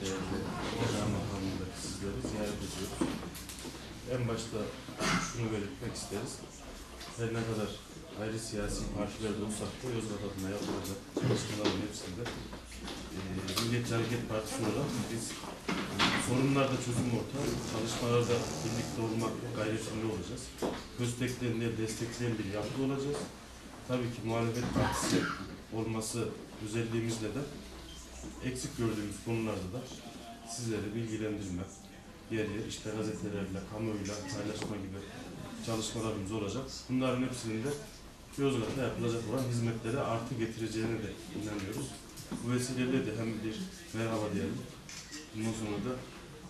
değerli Genel Makamı'ndaki sizleri ziyaret ediyoruz. En başta şunu belirtmek isteriz. Her ne kadar ayrı siyasi partilerde olsak da Yozgat adına yapılacak çalışmaların hepsinde e, Milliyetçi Hareket Partisi olarak biz sorunlarda çözüm ortağı, çalışmalarda birlikte olmak gayretinde olacağız. Köstekleyen değil, destekleyen bir yapıda olacağız. Tabii ki muhalefet partisi olması özelliğimizle de eksik gördüğümüz konularda da sizleri bilgilendirme, yer yer işte gazetelerle, kamuoyuyla paylaşma gibi çalışmalarımız olacak. Bunların hepsinin de Yozgat'ta yapılacak olan hizmetlere artı getireceğine de inanıyoruz. Bu vesileyle de hem bir merhaba diyelim. Bundan sonra da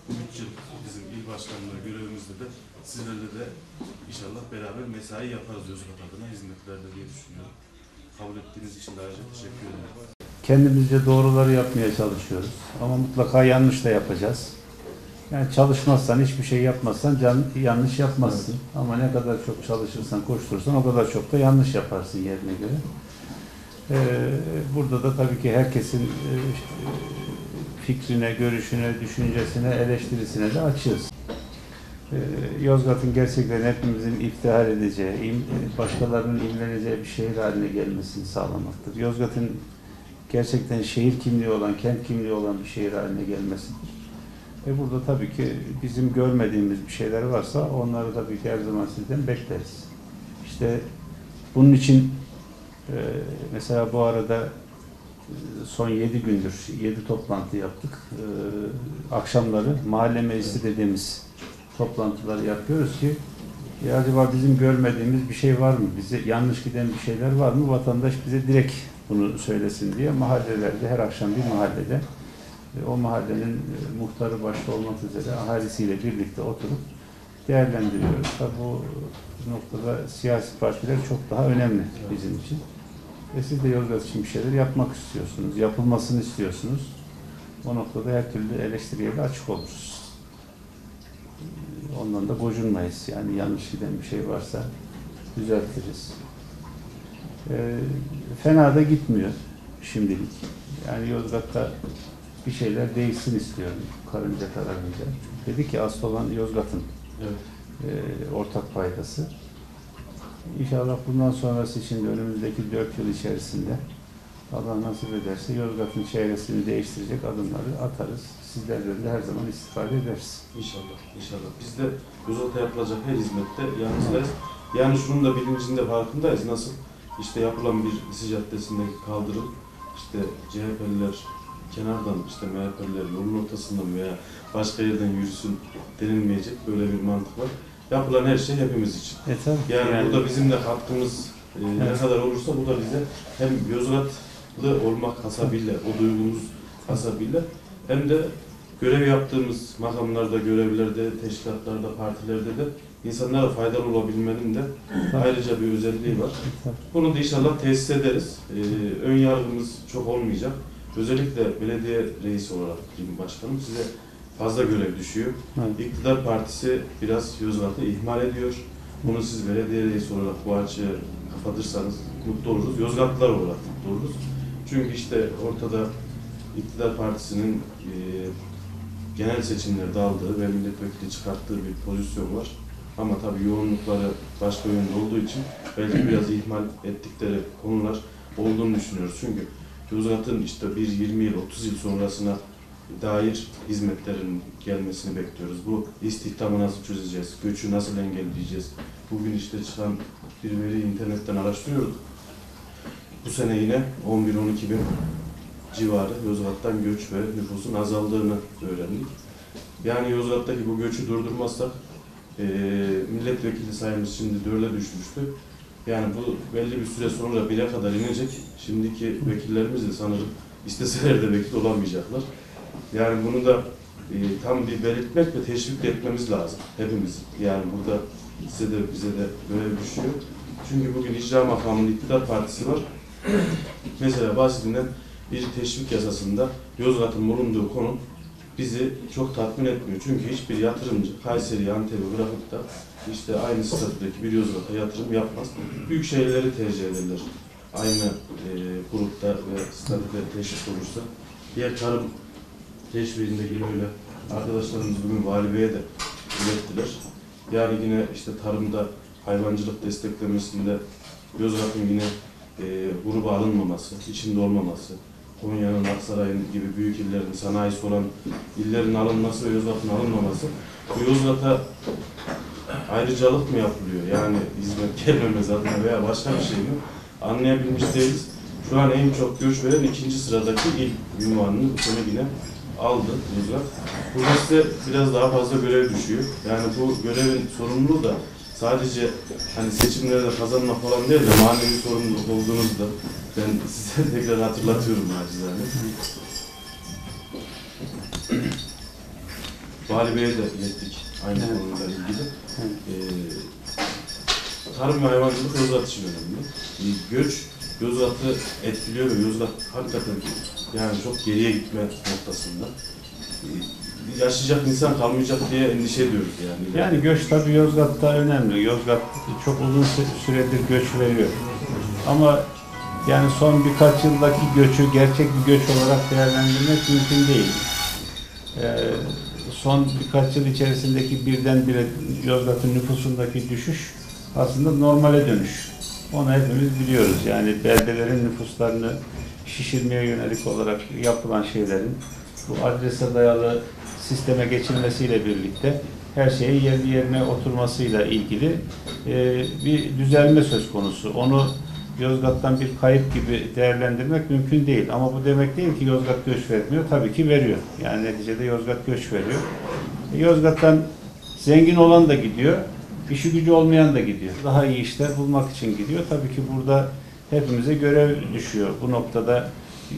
bu üç yıl bizim il başkanlığı görevimizde de sizlerle de inşallah beraber mesai yaparız Yozgat adına hizmetlerde diye düşünüyorum. Kabul ettiğiniz için de ayrıca teşekkür ederim. Kendimizce doğruları yapmaya çalışıyoruz. Ama mutlaka yanlış da yapacağız. Yani çalışmazsan, hiçbir şey yapmazsan can, yanlış yapmazsın. Ama ne kadar çok çalışırsan, koşturursan o kadar çok da yanlış yaparsın yerine göre. Ee, burada da tabii ki herkesin e, fikrine, görüşüne, düşüncesine, eleştirisine de açığız. Ee, Yozgat'ın gerçekten hepimizin iftihar edeceği, im- başkalarının imreneceği bir şehir haline gelmesini sağlamaktır. Yozgat'ın gerçekten şehir kimliği olan, kent kimliği olan bir şehir haline gelmesidir. Ve burada tabii ki bizim görmediğimiz bir şeyler varsa onları tabii ki her zaman sizden bekleriz. İşte bunun için e, mesela bu arada e, son 7 gündür 7 toplantı yaptık. E, akşamları mahalle meclisi dediğimiz toplantıları yapıyoruz ki ya acaba bizim görmediğimiz bir şey var mı? Bize yanlış giden bir şeyler var mı? Vatandaş bize direkt bunu söylesin diye mahallelerde her akşam bir mahallede e, o mahallenin e, muhtarı başta olmak üzere ahalisiyle birlikte oturup değerlendiriyoruz. Tabi bu noktada siyasi partiler çok daha önemli bizim için. Ve siz de Yozgat için bir şeyler yapmak istiyorsunuz, yapılmasını istiyorsunuz. O noktada her türlü eleştiriye de açık oluruz. Ondan da gocunmayız. Yani yanlış giden bir şey varsa düzeltiriz. Ee, fena da gitmiyor şimdilik. Yani Yozgat'ta bir şeyler değişsin istiyorum karınca kararınca. Dedi ki asıl olan Yozgat'ın Evet. e, ortak paydası. İnşallah bundan sonrası için de önümüzdeki dört yıl içerisinde Allah nasip ederse Yozgat'ın çevresini değiştirecek adımları atarız. Sizlerden de her zaman istifade ederiz. İnşallah, inşallah. Biz de Yozgat'a yapılacak her hizmette yanınızdayız. Yani şunun da bilincinde farkındayız. Nasıl? İşte yapılan bir lise caddesindeki kaldırım, işte CHP'liler kenardan, işte MHP'liler yolun ortasından veya başka yerden yürüsün denilmeyecek böyle bir mantık var. Yapılan her şey hepimiz için. E tabii. Yani, burada bizim de katkımız e, ne kadar olursa bu da bize hem Yozgatlı olmak hasabıyla, o duygumuz hasabıyla hem de görev yaptığımız makamlarda, görevlerde, teşkilatlarda, partilerde de insanlara faydalı olabilmenin de ayrıca bir özelliği var. Bunu da inşallah tesis ederiz. Ee, ön yargımız çok olmayacak. Özellikle belediye reisi olarak diyeyim başkanım size fazla görev düşüyor. Evet. İktidar partisi biraz Yozgat'ı ihmal ediyor. Bunu siz belediye reisi olarak bu açığı kapatırsanız mutlu oluruz. Yozgatlılar olarak mutlu oluruz. Çünkü işte ortada iktidar partisinin e, genel seçimlerde aldığı ve milletvekili çıkarttığı bir pozisyon var. Ama tabii yoğunlukları başka yönde olduğu için belki biraz ihmal ettikleri konular olduğunu düşünüyoruz. Çünkü Yozgat'ın işte bir 20 yıl, 30 yıl sonrasına dair hizmetlerin gelmesini bekliyoruz. Bu istihdamı nasıl çözeceğiz, göçü nasıl engelleyeceğiz? Bugün işte çıkan bir veri internetten araştırıyorduk. Bu sene yine 11-12 bin civarı Yozgat'tan göç ve nüfusun azaldığını öğrendik. Yani Yozgat'taki bu göçü durdurmazsak eee milletvekili sayımız şimdi dörde düşmüştü. Yani bu belli bir süre sonra bire kadar inecek. Şimdiki vekillerimiz de sanırım isteseler de vekil olamayacaklar. Yani bunu da e, tam bir belirtmek ve teşvik etmemiz lazım hepimiz. Yani burada size de bize de görev düşüyor. Çünkü bugün icra makamının iktidar partisi var. Mesela basitinden bir teşvik yasasında Yozgat'ın bulunduğu konu bizi çok tatmin etmiyor. Çünkü hiçbir yatırımcı Kayseri, Antep'i bırakıp da işte aynı statüdeki bir Yozgat'a yatırım yapmaz. Büyük şehirleri tercih ederler. Aynı e, grupta ve statüde teşvik olursa. Diğer tarım teşvihinde yine öyle arkadaşlarımız bugün Vali Bey'e de ilettiler. Yani yine işte tarımda hayvancılık desteklemesinde Yozgat'ın yine e, gruba alınmaması, içinde olmaması, Konya'nın, Aksaray'ın gibi büyük illerin, sanayisi olan illerin alınması ve Yozgat'ın alınmaması bu Yozgat'a ayrıcalık mı yapılıyor? Yani hizmet gelmemesi adına veya başka bir şey mi? Anlayabilmiş değiliz. Şu an en çok göç veren ikinci sıradaki il ünvanını bu sene yine aldı Yozgat. Burada size biraz daha fazla görev düşüyor. Yani bu görevin sorumluluğu da sadece hani seçimlerde kazanmak falan değil de manevi sorumluluk olduğunuzu da ben size tekrar hatırlatıyorum nacizane. Vali Bey'e de ilettik aynı Evet. konuyla ilgili. Evet. Ee, tarım ve hayvancılık Yozgat için önemli. Ee, göç Yozgat'ı etkiliyor ve Yozgat hakikaten yani çok geriye gitme noktasında. Ee, yaşayacak insan kalmayacak diye endişe ediyoruz yani. Yani göç tabii Yozgat'ta önemli. Yozgat çok uzun sü- süredir göç veriyor. Ama yani son birkaç yıldaki göçü gerçek bir göç olarak değerlendirmek mümkün değil. Ee, son birkaç yıl içerisindeki birdenbire Yozgat'ın nüfusundaki düşüş aslında normale dönüş. Onu hepimiz biliyoruz. Yani beldelerin nüfuslarını şişirmeye yönelik olarak yapılan şeylerin bu adrese dayalı sisteme geçilmesiyle birlikte her şeyin yerli yerine oturmasıyla ilgili e, bir düzelme söz konusu. Onu Yozgat'tan bir kayıp gibi değerlendirmek mümkün değil. Ama bu demek değil ki Yozgat göç vermiyor. Tabii ki veriyor. Yani neticede Yozgat göç veriyor. E, Yozgat'tan zengin olan da gidiyor, işi gücü olmayan da gidiyor. Daha iyi işler bulmak için gidiyor. Tabii ki burada hepimize görev düşüyor. Bu noktada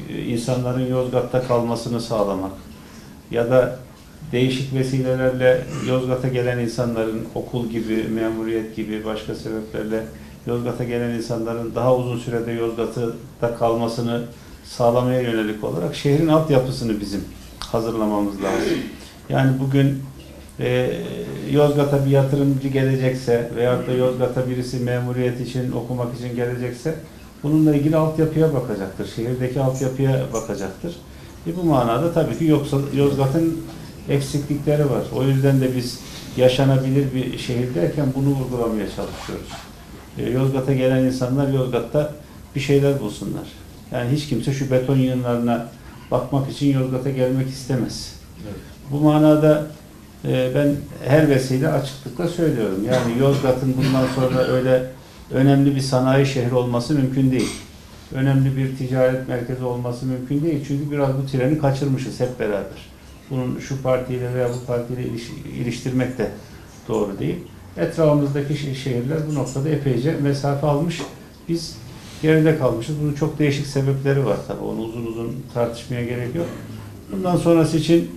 e, insanların Yozgat'ta kalmasını sağlamak ya da değişik vesilelerle Yozgat'a gelen insanların okul gibi, memuriyet gibi başka sebeplerle Yozgat'a gelen insanların daha uzun sürede Yozgat'ta kalmasını sağlamaya yönelik olarak şehrin altyapısını bizim hazırlamamız lazım. Yani bugün e, Yozgat'a bir yatırımcı gelecekse veyahut da Yozgat'a birisi memuriyet için, okumak için gelecekse bununla ilgili altyapıya bakacaktır. Şehirdeki altyapıya bakacaktır. E bu manada tabii ki Yozgat'ın eksiklikleri var. O yüzden de biz yaşanabilir bir şehir derken bunu vurgulamaya çalışıyoruz. E, Yozgat'a gelen insanlar Yozgat'ta bir şeyler bulsunlar. Yani hiç kimse şu beton yığınlarına bakmak için Yozgat'a gelmek istemez. Evet. Bu manada e, ben her vesile açıklıkla söylüyorum. Yani Yozgat'ın bundan sonra öyle önemli bir sanayi şehri olması mümkün değil. Önemli bir ticaret merkezi olması mümkün değil. Çünkü biraz bu treni kaçırmışız hep beraber. Bunun şu partiyle veya bu partiyle iliş- iliştirmek de doğru değil. Etrafımızdaki şe- şehirler bu noktada epeyce mesafe almış. Biz geride kalmışız. Bunun çok değişik sebepleri var tabii. Onu uzun uzun tartışmaya gerek yok. Bundan sonrası için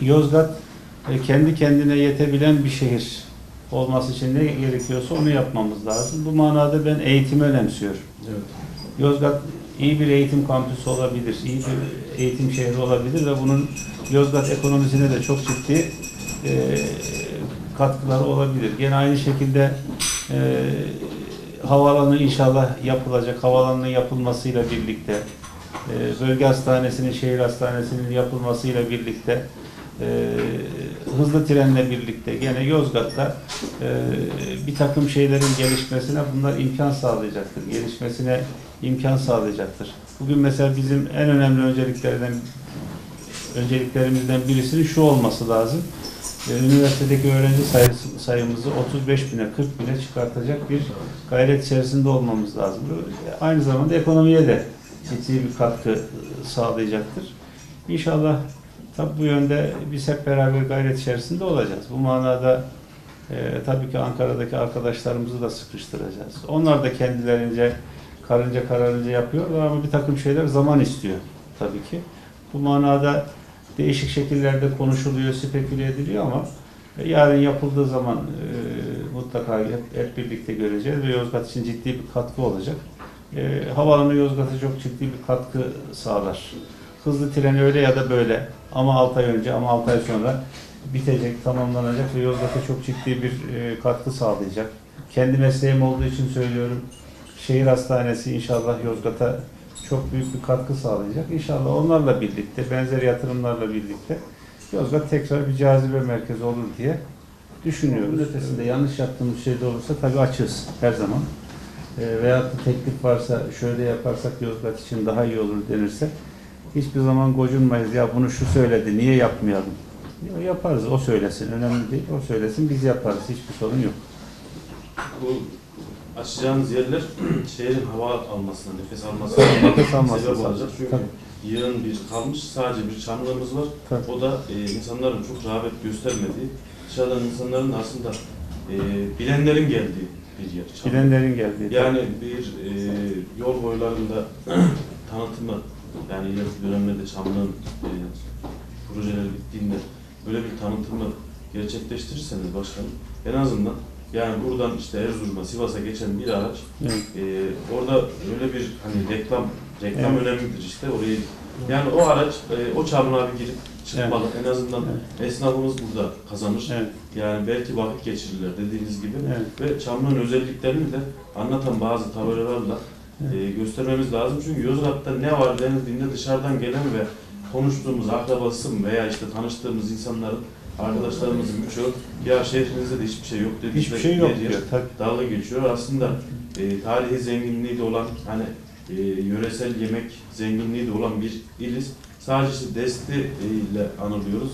Yozgat e, kendi kendine yetebilen bir şehir olması için ne gerekiyorsa onu yapmamız lazım. Bu manada ben eğitimi önemsiyorum. Evet. Yozgat iyi bir eğitim kampüsü olabilir, iyi bir eğitim şehri olabilir ve bunun Yozgat ekonomisine de çok ciddi e, katkıları olabilir. Gene aynı şekilde e, havaalanı inşallah yapılacak. Havaalanının yapılmasıyla birlikte e, bölge hastanesinin, şehir hastanesinin yapılmasıyla birlikte hızlı trenle birlikte gene Yozgat'ta e, bir takım şeylerin gelişmesine bunlar imkan sağlayacaktır. Gelişmesine imkan sağlayacaktır. Bugün mesela bizim en önemli önceliklerden önceliklerimizden birisinin şu olması lazım. Üniversitedeki öğrenci sayısı, sayımızı 35 bine 40 bine çıkartacak bir gayret içerisinde olmamız lazım. Aynı zamanda ekonomiye de ciddi bir katkı sağlayacaktır. İnşallah tabi bu yönde biz hep beraber gayret içerisinde olacağız. Bu manada e, tabii ki Ankara'daki arkadaşlarımızı da sıkıştıracağız. Onlar da kendilerince karınca kararınca yapıyorlar ama bir takım şeyler zaman istiyor tabii ki. Bu manada değişik şekillerde konuşuluyor, speküle ediliyor ama e, yarın yapıldığı zaman e, mutlaka hep, hep birlikte göreceğiz ve Yozgat için ciddi bir katkı olacak. E, havaalanı Yozgat'a çok ciddi bir katkı sağlar. Hızlı tren öyle ya da böyle ama 6 ay önce ama 6 ay sonra bitecek, tamamlanacak ve Yozgat'a çok ciddi bir e, katkı sağlayacak. Kendi mesleğim olduğu için söylüyorum. Şehir hastanesi inşallah Yozgat'a çok büyük bir katkı sağlayacak. İnşallah onlarla birlikte, benzer yatırımlarla birlikte Yozgat tekrar bir cazibe merkezi olur diye düşünüyoruz. Bunun ötesinde yanlış yaptığımız şey de olursa tabii açığız her zaman. E, veyahut da teklif varsa şöyle yaparsak Yozgat için daha iyi olur denirse hiçbir zaman gocunmayız. Ya bunu şu söyledi, niye yapmayalım? Ya yaparız, o söylesin. Önemli değil, o söylesin, biz yaparız. Hiçbir sorun yok. Bu açacağınız yerler şehrin hava almasına, nefes almasına Nefes almasına sebep olacak. Çünkü Tabii. yığın bir kalmış, sadece bir çamlığımız var. Tabii. O da e, insanların çok rağbet göstermediği, dışarıdan insanların aslında e, bilenlerin geldiği bir yer. Çamlık. Bilenlerin geldiği. Yani bir e, yol boylarında tanıtımı, yani ileriki dönemlerde Çamlık'ın e, projeleri bittiğinde böyle bir tanıtımı gerçekleştirirseniz başkanım, en azından yani buradan işte Erzurum'a, Sivas'a geçen bir araç Evet. e, orada öyle bir hani reklam reklam Evet. önemlidir işte orayı yani o araç e, o çamlığa bir girip çıkmalı. En azından esnafımız burada kazanır. Evet. Yani belki vakit geçirirler dediğiniz gibi. Evet. Ve Çamlı'nın özelliklerini de anlatan bazı tabelalarla e, göstermemiz lazım. Çünkü Yozgat'ta ne var denildiğinde dışarıdan gelen ve konuştuğumuz akrabası veya işte tanıştığımız insanların, arkadaşlarımızın birçoğu ya şehrinizde de hiçbir şey yok dediğinde Hiçbir şey yok diyor. Dalga geçiyor. Aslında e, tarihi zenginliği de olan hani e, yöresel yemek zenginliği de olan bir iliz. Sadece işte Desti e, ile anılıyoruz.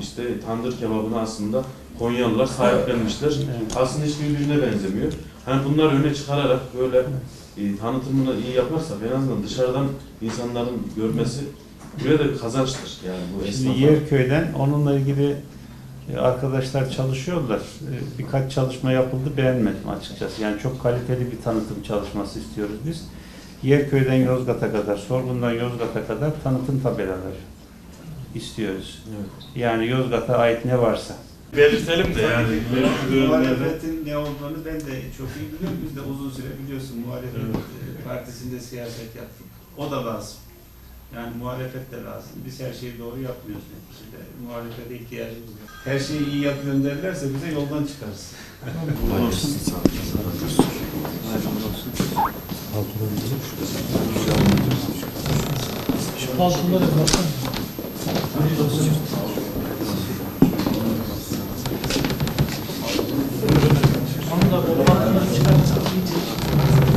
İşte tandır kebabını aslında Konyalılar sahiplenmişler. Evet. Aslında hiç birbirine benzemiyor. Hani bunları öne çıkararak böyle e, tanıtımını iyi yaparsak en azından dışarıdan insanların görmesi buraya da bir kazançtır yani bu Şimdi. Yerköy'den onunla ilgili e, arkadaşlar çalışıyorlar. E, Birkaç çalışma yapıldı beğenmedim açıkçası. Yani çok kaliteli bir tanıtım çalışması istiyoruz biz. Yerköy'den Yozgat'a kadar, Sorgun'dan Yozgat'a kadar tanıtım tabelaları istiyoruz. Evet. Yani Yozgat'a ait ne varsa. Belirtelim de yani. Muhalefetin ne olduğunu ben de çok iyi biliyorum. Biz de uzun süre biliyorsun muhalefet Evet. e, partisinde siyaset yaptık. O da lazım. Yani muhalefet de lazım. Biz her şeyi doğru yapmıyoruz neticede. Muhalefete ihtiyacımız var. Her şeyi iyi yapıyorsun derlerse bize yoldan çıkarız. Şu 생각으로 시간이